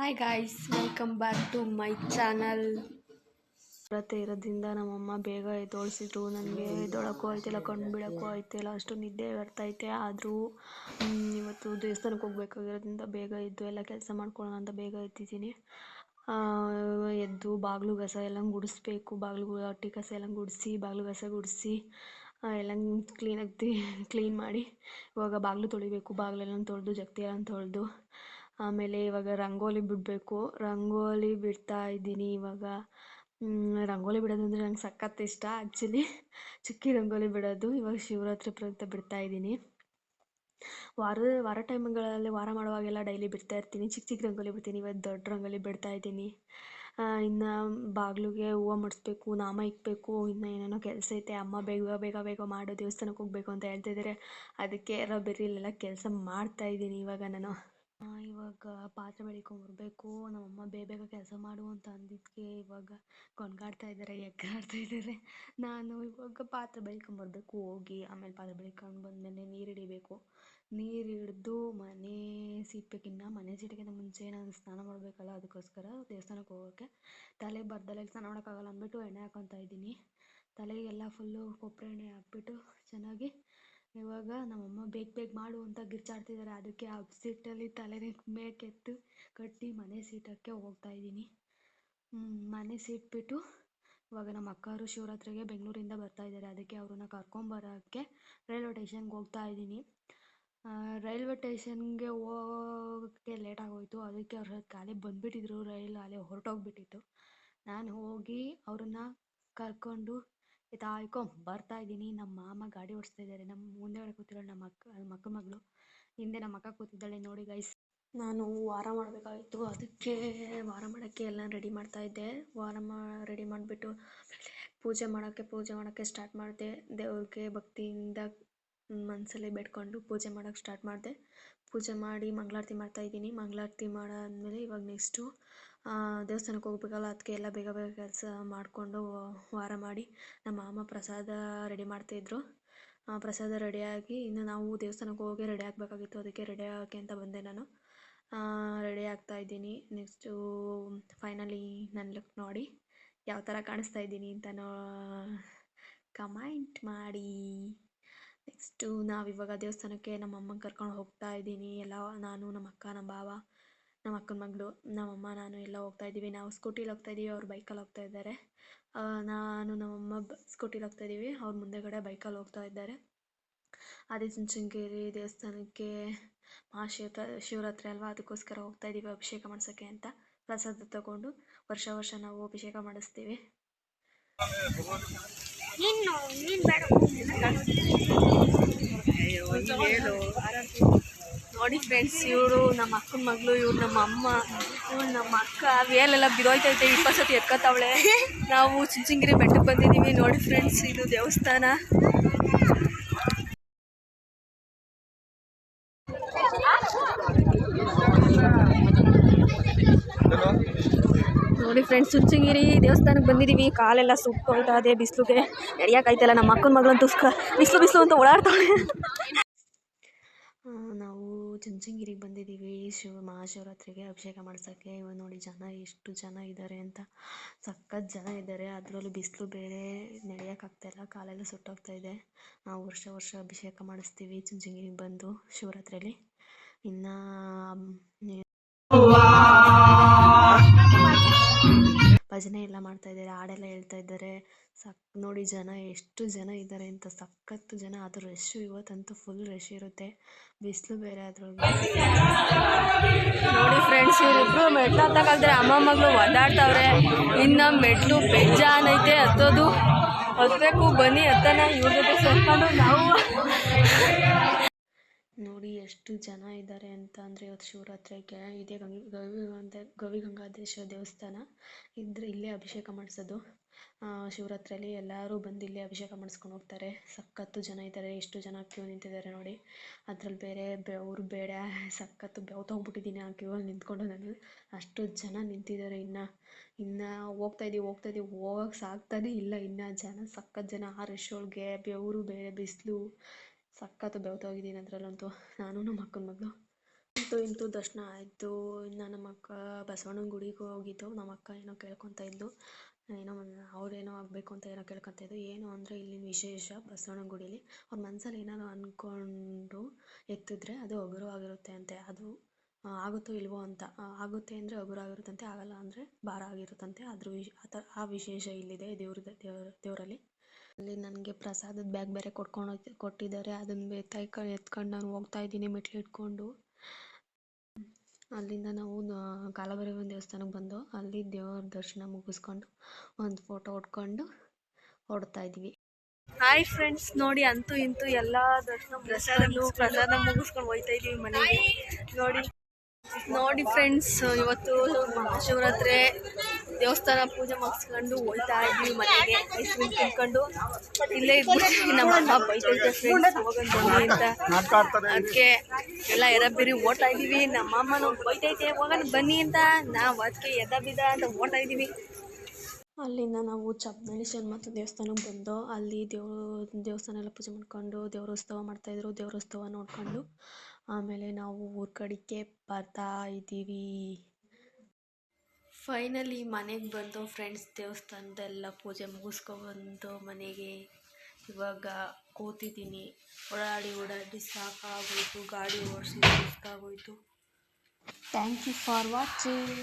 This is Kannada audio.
Hi guys welcome back to my channel ಬರತ್ತೆ ಇರೋದ್ರಿಂದ ನಮ್ಮಮ್ಮ ಬೇಗ ಎದ್ದೋಳಿಸಿದ್ರು. ನನಗೆ ಎದ್ದೊಳಕ್ಕೂ ಆಯ್ತಿಲ್ಲ ಕಣ್ಣು ಬಿಡೋಕ್ಕೂ ಆಯ್ತಿಲ್ಲ. ಅಷ್ಟು ನಿದ್ದೆ ಬರ್ತೈತೆ. ಆದರೂ ಇವತ್ತು ದೇವಸ್ಥಾನಕ್ಕೆ ಹೋಗ್ಬೇಕಾಗಿರೋದ್ರಿಂದ ಬೇಗ ಎದ್ದು ಎಲ್ಲ ಕೆಲಸ ಮಾಡ್ಕೊಳ್ಳೋಣ ಅಂತ ಬೇಗ ಎದ್ದಿದ್ದೀನಿ ಎದ್ದು ಬಾಗಿಲು ಗಸ ಎಲ್ಲ ಗುಡಿಸ್ಬೇಕು. ಬಾಗಿಲು, ಅಟ್ಟಿ ಕಸ ಎಲ್ಲ ಗುಡಿಸಿ, ಬಾಗಿಲು ಗಸ ಗುಡಿಸಿ ಎಲ್ಲ ಕ್ಲೀನಾಗಿ ಕ್ಲೀನ್ ಮಾಡಿ, ಇವಾಗ ಬಾಗಿಲು ತೊಳಿಬೇಕು. ಬಾಗಿಲೆಲ್ಲ ತೊಳೆದು, ಜಗತಿ ಎಲ್ಲ ತೊಳೆದು ಆಮೇಲೆ ಇವಾಗ ರಂಗೋಲಿ ಬಿಡಬೇಕು. ರಂಗೋಲಿ ಬಿಡ್ತಾ ಇದ್ದೀನಿ ಇವಾಗ. ರಂಗೋಲಿ ಬಿಡೋದು ಅಂದರೆ ನಂಗೆ ಸಖತ್ ಇಷ್ಟ ಆ್ಯಕ್ಚುಲಿ ಚಿಕ್ಕಿ ರಂಗೋಲಿ ಬಿಡೋದು. ಇವಾಗ ಶಿವರಾತ್ರಿ ಪ್ರಯುಕ್ತ ಬಿಡ್ತಾ ಇದ್ದೀನಿ. ವಾರ ವಾರ ಟೈಮ್ಗಳಲ್ಲಿ ವಾರ ಮಾಡುವಾಗೆಲ್ಲ ಡೈಲಿ ಬಿಡ್ತಾ ಇರ್ತೀನಿ. ಚಿಕ್ಕ ಚಿಕ್ಕ ರಂಗೋಲಿ ಬಿಡ್ತೀನಿ. ಇವತ್ತು ದೊಡ್ಡ ರಂಗೋಲಿ ಬಿಡ್ತಾ ಇದ್ದೀನಿ. ಇನ್ನು ಬಾಗಿಲಿಗೆ ಹೂವು ಮುಡಿಸ್ಬೇಕು, ನಾಮ ಇಕ್ಬೇಕು, ಇನ್ನು ಏನೇನೋ ಕೆಲಸ ಐತೆ. ಅಮ್ಮ ಬೇಗ ಬೇಗ ಬೇಗ ಮಾಡೋ ದೇವಸ್ಥಾನಕ್ಕೆ ಹೋಗ್ಬೇಕು ಅಂತ ಹೇಳ್ತಿದ್ದಾರೆ ಅದಕ್ಕೆ ರಬೆರಿಲೆಲ್ಲ ಕೆಲಸ ಮಾಡ್ತಾ ಇದ್ದೀನಿ ಇವಾಗ ನಾನು. ಇವಾಗ ಪಾತ್ರೆ ಬೆಳಿಕೊಂಬರ್ಬೇಕು ನಮ್ಮಮ್ಮ ಬೇಗ ಬೇಗ ಕೆಲಸ ಮಾಡು ಅಂತ ಅಂದಿದ್ದಕ್ಕೆ ಇವಾಗ ಗೊಣ್ಗಾಡ್ತಾ ಇದ್ದಾರೆ ಎಗ್ಗಾಡ್ತಾ ಇದ್ದಾರೆ ನಾನು ಇವಾಗ ಪಾತ್ರೆ ಬೆಳ್ಕೊಂಬರ್ಬೇಕು ಹೋಗಿ ಆಮೇಲೆ ಪಾತ್ರೆ ಬೆಳ್ಕೊಂಡು ಬಂದಮೇಲೆ ನೀರು ಹಿಡಿಬೇಕು. ನೀರು ಹಿಡ್ದು ಮನೆ ಸೀಟ್ ಇನ್ನು ಮನೆ ಸೀಟಕ್ಕಿಂತ ಮುಂಚೆ ನಾನು ಸ್ನಾನ ಮಾಡಬೇಕಲ್ಲ, ಅದಕ್ಕೋಸ್ಕರ ದೇವಸ್ಥಾನಕ್ಕೆ ಹೋಗೋಕ್ಕೆ ತಲೆಗೆ ಬರ್ದಲೆ ಸ್ನಾನ ಮಾಡೋಕ್ಕಾಗಲ್ಲ ಅಂದ್ಬಿಟ್ಟು ಎಣ್ಣೆ ಹಾಕೊತಾ ಇದ್ದೀನಿ. ತಲೆಗೆಲ್ಲ ಫುಲ್ಲು ಕೊಬ್ಬರಿ ಎಣ್ಣೆ ಹಾಕ್ಬಿಟ್ಟು ಚೆನ್ನಾಗಿ ಇವಾಗ ನಮ್ಮಮ್ಮ ಬೇಗ ಬೇಗ ಮಾಡು ಅಂತ ಗಿರ್ಚಾಡ್ತಿದ್ದಾರೆ ಅದಕ್ಕೆ ಆ ಸೀಟಲ್ಲಿ ತಲೆನೇ ಮೇಕೆತ್ತು ಕಟ್ಟಿ ಮನೆ ಸೀಟಕ್ಕೆ ಹೋಗ್ತಾ ಇದ್ದೀನಿ. ಮನೆ ಸೀಟ್ ಬಿಟ್ಟು ಇವಾಗ ನಮ್ಮ ಅಕ್ಕವರು ಶಿವರಾತ್ರಿಗೆ ಬೆಂಗಳೂರಿಂದ ಬರ್ತಾ ಇದ್ದಾರೆ. ಅದಕ್ಕೆ ಅವ್ರನ್ನ ಕರ್ಕೊಂಬರೋಕ್ಕೆ ರೈಲ್ವೆ ಟೇಷನ್ಗೆ ಹೋಗ್ತಾ ಇದ್ದೀನಿ. ರೈಲ್ವೆ ಟೇಷನ್ಗೆ ಹೋಗೋಕ್ಕೆ ಲೇಟ್ ಆಗೋಯ್ತು. ಅದಕ್ಕೆ ಅವ್ರ ಕಾಲೇ ಬಂದುಬಿಟ್ಟಿದ್ರು. ರೈಲ್ ಅಲ್ಲೇ ಹೊರಟೋಗ್ಬಿಟ್ಟಿತ್ತು. ನಾನು ಹೋಗಿ ಅವ್ರನ್ನ ಕರ್ಕೊಂಡು ತಾಯ್ಕೊ ಬರ್ತಾ ಇದ್ದೀನಿ. ನಮ್ಮ ಮಾಮ ಗಾಡಿ ಓಡಿಸ್ತಾ ಇದ್ದಾರೆ ನಮ್ಮ ಮುಂದೆಗಡೆ ಕೂತಿರೋ ನಮ್ಮ ಅಕ್ಕ ನಮ್ಮ ಅಕ್ಕ ಮಗಳು. ಹಿಂದೆ ನಮ್ಮ ಅಕ್ಕ ಕೂತಿದ್ದಾಳೆ ನೋಡಿ ಗೈಸ್ ನಾನು ವಾರ ಮಾಡಬೇಕಾಗಿತ್ತು ಅದಕ್ಕೆ ವಾರ ಮಾಡೋಕ್ಕೆ ಎಲ್ಲ ರೆಡಿ ಮಾಡ್ತಾ ಇದ್ದೆ. ವಾರ ಮಾ ರೆಡಿ ಮಾಡಿಬಿಟ್ಟು ಪೂಜೆ ಮಾಡೋಕ್ಕೆ ಪೂಜೆ ಮಾಡೋಕ್ಕೆ ಸ್ಟಾರ್ಟ್ ಮಾಡಿದೆ. ದೇವ್ರಿಗೆ ಭಕ್ತಿಯಿಂದ ಮನಸ್ಸಲ್ಲಿ ಬೇಡ್ಕೊಂಡು ಪೂಜೆ ಮಾಡೋಕ್ಕೆ ಸ್ಟಾರ್ಟ್ ಮಾಡಿದೆ. ಪೂಜೆ ಮಾಡಿ ಮಂಗಳಾರತಿ ಮಾಡ್ತಾ ಇದ್ದೀನಿ. ಮಂಗಳಾರತಿ ಮಾಡಾದ್ಮೇಲೆ ಇವಾಗ ನೆಕ್ಸ್ಟು ದೇವಸ್ಥಾನಕ್ಕೆ ಹೋಗ್ಬೇಕಲ್ಲ ಅದಕ್ಕೆ ಎಲ್ಲ ಬೇಗ ಬೇಗ ಕೆಲಸ ಮಾಡಿಕೊಂಡು ವಾರ ಮಾಡಿ ನಮ್ಮ ಮಾಮ ಪ್ರಸಾದ ರೆಡಿ ಮಾಡ್ತಾಯಿದ್ರು ಪ್ರಸಾದ ರೆಡಿಯಾಗಿ ಇನ್ನು ನಾವು ದೇವಸ್ಥಾನಕ್ಕೆ ಹೋಗಿ ರೆಡಿ ಆಗಬೇಕಾಗಿತ್ತು. ಅದಕ್ಕೆ ರೆಡಿ ಆಗೋಕ್ಕೆ ಅಂತ ಬಂದೆ ನಾನು. ರೆಡಿ ಆಗ್ತಾ ಇದ್ದೀನಿ. ನೆಕ್ಸ್ಟು ಫೈನಲಿ ನನ್ನ ಲುಕ್ ನೋಡಿ ಯಾವ ಥರ ಕಾಣಿಸ್ತಾ ಇದ್ದೀನಿ ಅಂತ ಕಮೆಂಟ್ ಮಾಡಿ. ನೆಕ್ಸ್ಟು ನಾವಿವಾಗ ದೇವಸ್ಥಾನಕ್ಕೆ ನಮ್ಮ ಅಮ್ಮನ ಕರ್ಕೊಂಡು ಹೋಗ್ತಾ ಇದ್ದೀನಿ. ಎಲ್ಲ ನಾನು, ನಮ್ಮ ಅಕ್ಕ, ನಮ್ಮ ಭಾವ ನಮ್ಮ ಅಕ್ಕನ ಮಗಳು ನಮ್ಮಮ್ಮ ನಾನು ಎಲ್ಲ ಹೋಗ್ತಾ ಇದ್ದೀವಿ. ನಾವು ಸ್ಕೂಟಿಲಿ ಹೋಗ್ತಾ ಇದ್ದೀವಿ, ಅವ್ರು ಬೈಕಲ್ಲಿ ಹೋಗ್ತಾ ಇದ್ದಾರೆ. ನಾನು ನಮ್ಮಮ್ಮ ಅಮ್ಮ ಸ್ಕೂಟಿಲಿ ಹೋಗ್ತಾ ಇದ್ದೀವಿ, ಅವ್ರ ಮುಂದೆಗಡೆ ಬೈಕಲ್ಲಿ ಹೋಗ್ತಾ ಇದ್ದಾರೆ. ಆದಿಚುಂಚನಗಿರಿ ದೇವಸ್ಥಾನಕ್ಕೆ ಮಹಾಶಿವರ ಶಿವರಾತ್ರಿ ಅಲ್ವಾ? ಅದಕ್ಕೋಸ್ಕರ ಹೋಗ್ತಾ ಇದ್ದೀವಿ ಅಭಿಷೇಕ ಮಾಡ್ಸೋಕ್ಕೆ ಅಂತ. ಪ್ರಸಾದ ತಗೊಂಡು ವರ್ಷ ವರ್ಷ ನಾವು ಅಭಿಷೇಕ ಮಾಡಿಸ್ತೀವಿ. ನೋಡಿ ಫ್ರೆಂಡ್ಸ್ ಇವರು ನಮ್ಮ ಅಕ್ಕನ ಮಗಳು ಇವ್ರು ನಮ್ಮ ಅಮ್ಮ ಇವ್ರು ನಮ್ಮ ಅಕ್ಕ ವೇಲೆಲ್ಲ ಬಿರೋಯ್ತೈತೆ ಇಪ್ಪತ್ತು ಸತಿ ಎತ್ಕೋತಾವಳೆ. ನಾವು ಚಿಂಚಿಂಗಿರಿ ಬೆಟ್ಟಕ್ಕೆ ಬಂದಿದ್ದೀವಿ. ನೋಡಿ ಫ್ರೆಂಡ್ಸ್ ಇದು ದೇವಸ್ಥಾನ. ನೋಡಿ ಫ್ರೆಂಡ್ಸ್ ಚುಚ್ಚಿಂಗಿರಿ ದೇವಸ್ಥಾನಕ್ಕೆ ಬಂದಿದ್ದೀವಿ ಕಾಲೆಲ್ಲ ಸುಟ್ಟೋಯ್ತಾ ಇದೆ, ಬಿಸಿಲುಗೆ ನಡೆಯೋಕ್ಕಾಯ್ತಲ್ಲ ನಮ್ಮ ಅಕ್ಕನ ಮಗಳಂತೂ ಬಿಸಿಲು ಬಿಸಿಲು ಅಂತ ಓಡಾಡ್ತಾಳೆ ನಾವು ಚುಂಚನಗಿರಿಗೆ ಬಂದಿದ್ದೀವಿ ಶಿವ, ಮಹಾಶಿವರಾತ್ರಿಗೆ ಅಭಿಷೇಕ ಮಾಡ್ಸೋಕ್ಕೆ. ಇವಾಗ ನೋಡಿ ಜನ ಎಷ್ಟು ಜನ ಇದ್ದಾರೆ ಅಂತ. ಸಖತ್ ಜನ ಇದ್ದಾರೆ ಅದರಲ್ಲೂ ಬಿಸಿಲು ಬೇರೆ ನಡೆಯೋಕ್ಕಾಗ್ತಾಯಿಲ್ಲ ಕಾಲೆಲ್ಲ ಸುಟ್ಟೋಗ್ತಾ ಇದೆ. ನಾವು ವರ್ಷ ವರ್ಷ ಅಭಿಷೇಕ ಮಾಡಿಸ್ತೀವಿ ಚುಂಚಂಗಿರಿಗೆ ಬಂದು ಶಿವರಾತ್ರಿಯಲ್ಲಿ ಇನ್ನು ಭಜನೆ ಎಲ್ಲ ಮಾಡ್ತಾ ಇದ್ದಾರೆ, ಹಾಡೆಲ್ಲ ಹೇಳ್ತಾ ಇದ್ದಾರೆ. ಸಕ್, ನೋಡಿ ಜನ ಎಷ್ಟು ಜನ ಇದ್ದಾರೆ ಅಂತ, ಸಖತ್ತು ಜನ. ಅದು ರಶ್ ಇವತ್ತಂತೂ ಫುಲ್ ರಶ್ ಇರುತ್ತೆ. ಬಿಸಿಲು ಬೇರೆ ಅದ್ರೊಳಗೆ. ನೋಡಿ ಫ್ರೆಂಡ್ಸ್ ಇವರಿಬ್ರು ಮೆಟ್ಲು ಹತ್ತಕ್ಕಾಗ್ತಾರೆ ಅಮ್ಮ ಮಗಳು ಒದ್ದಾಡ್ತಾವ್ರೆ. ಇನ್ನು ಮೆಟ್ಲು ಬೆಜ್ಜಾನೈತೆ ಹತ್ತೋದು. ಹತ್ತಬೇಕು ಬನ್ನಿ, ಹತ್ತನ. ಇವ್ರ ಜೊತೆ ಸೇರ್ಕೊಂಡು ನಾವು ನೋಡಿ ಎಷ್ಟು ಜನ ಇದ್ದಾರೆ ಅಂತ ಅಂದರೆ ಇವತ್ತು ಶಿವರಾತ್ರಿಗೆ ಇದೇ ಗವಿ ಗವಿ ಗಂಗಾಧರೇಶ್ವರ ದೇವಸ್ಥಾನ. ಇದ್ರೆ ಇಲ್ಲೇ ಅಭಿಷೇಕ ಮಾಡಿಸೋದು. ಶಿವರಾತ್ರಿಯಲ್ಲಿ ಎಲ್ಲರೂ ಬಂದು ಇಲ್ಲೇ ಅಭಿಷೇಕ ಮಾಡಿಸ್ಕೊಂಡು ಹೋಗ್ತಾರೆ. ಸಖತ್ತು ಜನ ಇದ್ದಾರೆ. ಎಷ್ಟು ಜನ ಕ್ಯೂ ನಿಂತಿದ್ದಾರೆ ನೋಡಿ. ಅದ್ರಲ್ಲಿ ಬೇರೆ ಬೆವರು ಬೇಡ. ಸಖತ್ತು ಬೆವ್ತೋಗ್ಬಿಟ್ಟಿದ್ದೀನಿ ಆ ಕ್ಯೂವಲ್ಲಿ ನಿಂತ್ಕೊಂಡು ನಾನು. ಅಷ್ಟು ಜನ ನಿಂತಿದ್ದಾರೆ ಇನ್ನು. ಇನ್ನು ಹೋಗ್ತಾ ಇದೀವಿ ಹೋಗ್ತಾ ಇದೀವಿ. ಹೋಗಕ್ಕೆ ಸಾಗ್ತಾನೇ ಇಲ್ಲ ಇನ್ನು ಜನ. ಸಖತ್ ಜನ ಆ ರಶ್ ಒಳಗೆ, ಬೆವರು ಬೇರೆ, ಬಿಸಿಲು. ಸಖತ್ತು ಬೆವ್ತೋಗಿದ್ದೀನಿ ಅದರಲ್ಲಂತೂ. ನಾನು ನಮ್ಮ ಅಕ್ಕನ ಮಗಳು. ಅಂತೂ ಇಂತೂ ದರ್ಶನ ಆಯಿತು. ಇನ್ನು ನಮ್ಮ ಅಕ್ಕ ಬಸವಣ್ಣನ ಗುಡಿಗೆ ಹೋಗಿದ್ದು, ನಮ್ಮ ಅಕ್ಕ ಏನೋ ಕೇಳ್ಕೊತಾ ಇದ್ದು ಏನೋ ಅವ್ರೇನೋ ಆಗಬೇಕು ಅಂತ ಏನೋ ಕೇಳ್ಕೊತಾ ಇದ್ದು ಏನು ಅಂದರೆ ಇಲ್ಲಿನ ವಿಶೇಷ ಬಸವಣ್ಣನ ಗುಡೀಲಿ. ಅವ್ರ ಮನಸ್ಸಲ್ಲಿ ಏನಾದ್ರು ಅಂದ್ಕೊಂಡು ಎತ್ತಿದ್ರೆ ಅದು ಒಗರು ಆಗಿರುತ್ತೆ ಅಂತೆ. ಅದು ಆಗುತ್ತೋ ಇಲ್ವೋ ಅಂತ. ಆಗುತ್ತೆ ಅಂದರೆ ಆಗಿರುತ್ತಂತೆ ಆಗಲ್ಲ ಅಂದರೆ ಭಾರ ಆಗಿರುತ್ತಂತೆ. ಅದ್ರ ವಿಶ್, ಆ ಥರ ಆ ವಿಶೇಷ ಇಲ್ಲಿದೆ ದೇವ್ರದ್ದು ದೇವ್ರ, ದೇವರಲ್ಲಿ. ಅಲ್ಲಿ ನನಗೆ ಪ್ರಸಾದದ ಬ್ಯಾಗ್ ಬೇರೆ ಕೊಟ್ಕೊಂಡು ಹೋಗ್, ಕೊಟ್ಟಿದ್ದಾರೆ. ಅದನ್ನ ಎತ್ತಾಯ್ಕ ಎತ್ಕೊಂಡು ನಾನು ಹೋಗ್ತಾ ಇದ್ದೀನಿ ಮೆಟ್ಲು ಇಟ್ಕೊಂಡು ಅಲ್ಲಿಂದ ನಾವು ಕಾಲಭೈರವನ ದೇವಸ್ಥಾನಕ್ಕೆ ಬಂದು ಅಲ್ಲಿ ದೇವರ ದರ್ಶನ ಮುಗಿಸ್ಕೊಂಡು ಒಂದು ಫೋಟೋ ಹೊಡ್ಕೊಂಡು ಹೊಡ್ತಾ ಇದ್ವಿ. ಹಾಯ್ ಫ್ರೆಂಡ್ಸ್ ನೋಡಿ ಅಂತೂ ಇಂತೂ ಎಲ್ಲ ದರ್ಶನ ಪ್ರಸಾದ ಪ್ರಸಾದ ಮುಗಿಸ್ಕೊಂಡು ಹೋಯ್ತಾ ಇದೀವಿ ಮನೆಗೆ. ನೋಡಿ ನೋಡಿ ಫ್ರೆಂಡ್ಸ್ ಇವತ್ತು ಮಹಾಶಿವರಾತ್ರಿ. ದೇವಸ್ಥಾನ ಪೂಜೆ ಮುಗಿಸ್ಕೊಂಡು ಹೋಗ್ತಾ ಇದ್ವಿ, ಮನೆಗೆ ಐಸ್ ತಿನ್ಕೊಂಡು. ಇಲ್ಲೇ ಇದ್ಬಿಟ್ಟು ನಮ್ಮ ಅಮ್ಮ ಬೈತೈತೆ ಬನ್ನಿ ಅಂತ. ಅದಕ್ಕೆ ಎಲ್ಲ ಎರಬಿರಿ ಓಡ್ತಾ ಇದ್ದೀವಿ. ನಮ್ಮ ಅಮ್ಮನೂ ಬೈತೈತೆ, ಹೋಗೋಣ ಬನ್ನಿ ಅಂತ. ನಾವು ಅದಕ್ಕೆ ಎದ ಬಿದ ಅಂತ ಓಡ್ತಾ ಇದ್ದೀವಿ. ಅಲ್ಲಿಂದ ನಾವು ಚಪ್ಪನಳ್ಳಿ ಶನ್ಮತ ದೇವಸ್ಥಾನಕ್ಕೆ ಬಂದು, ಅಲ್ಲಿ ದೇವ್ರ ದೇವಸ್ಥಾನ ಎಲ್ಲ ಪೂಜೆ ಮಾಡ್ಕೊಂಡು, ದೇವ್ರ ಉತ್ಸವ ಮಾಡ್ತಾಯಿದ್ರು ದೇವ್ರ ಉತ್ಸವ ನೋಡ್ಕೊಂಡು, ಆಮೇಲೆ ನಾವು ಊರ ಕಡೆಗೆ ಬರ್ತಾ ಇದ್ದೀವಿ. ಫೈನಲಿ ಮನೆಗೆ ಬಂದು ಫ್ರೆಂಡ್ಸ್ ದೇವಸ್ಥಾನದೆಲ್ಲ ಪೂಜೆ ಮುಗಿಸ್ಕೊಬಂದು ಮನೆಗೆ ಇವಾಗ ಕೂತಿದ್ದೀನಿ. ಓಡಾಡಿ ಓಡಾಡಿ ಸಾಕಾಗೋಯ್ತು, ಗಾಡಿ ಓಡಿಸಿ ಸಾಕಾಗೋಯ್ತು ಥ್ಯಾಂಕ್ ಯು ಫಾರ್ ವಾಚಿಂಗ್